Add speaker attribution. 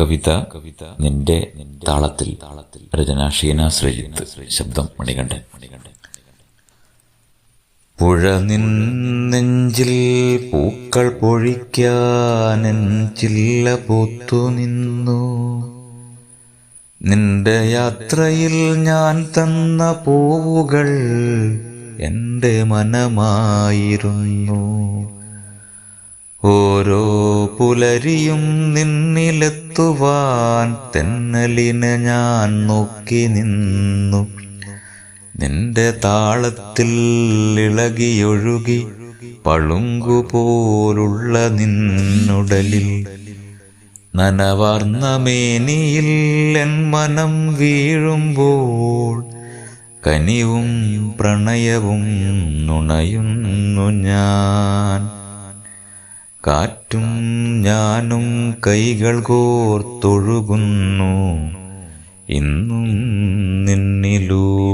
Speaker 1: കവിത കവിത നിന്റെ താളത്തിൽ. താളത്തിൽ രചന ഷീന ശ്രീജിത്ത്. ശബ്ദം മണികണ്ഠൻ. മണികണ്ഠൻ പുഴ നിന്നെഞ്ചിൽ പൂക്കൾ പൊഴിക്കാനെൻ ചില്ല പൂത്തു നിന്നു. നിന്റെ യാത്രയിൽ ഞാൻ തന്ന പൂവുകൾ എന്റെ മനമായിരുന്നു. ഓരോ പുലരിയും നിന്നിലെത്തുവാൻ തെന്നലിന് ഞാൻ നോക്കി നിന്നു. നിന്റെ താളത്തിൽ ഇളകിയൊഴുകി പളുങ്കുപോലുള്ള നിന്നുടലിൽ നനവാർന്ന മേനിയിൽ എൻ മനം വീഴുമ്പോൾ കനിവും പ്രണയവും നുണയുന്നു ഞാൻ. കാറ്റും ഞാനും കൈകൾ കോർത്തൊഴുകുന്നു. ഇന്നും നിന്നിലൂടെ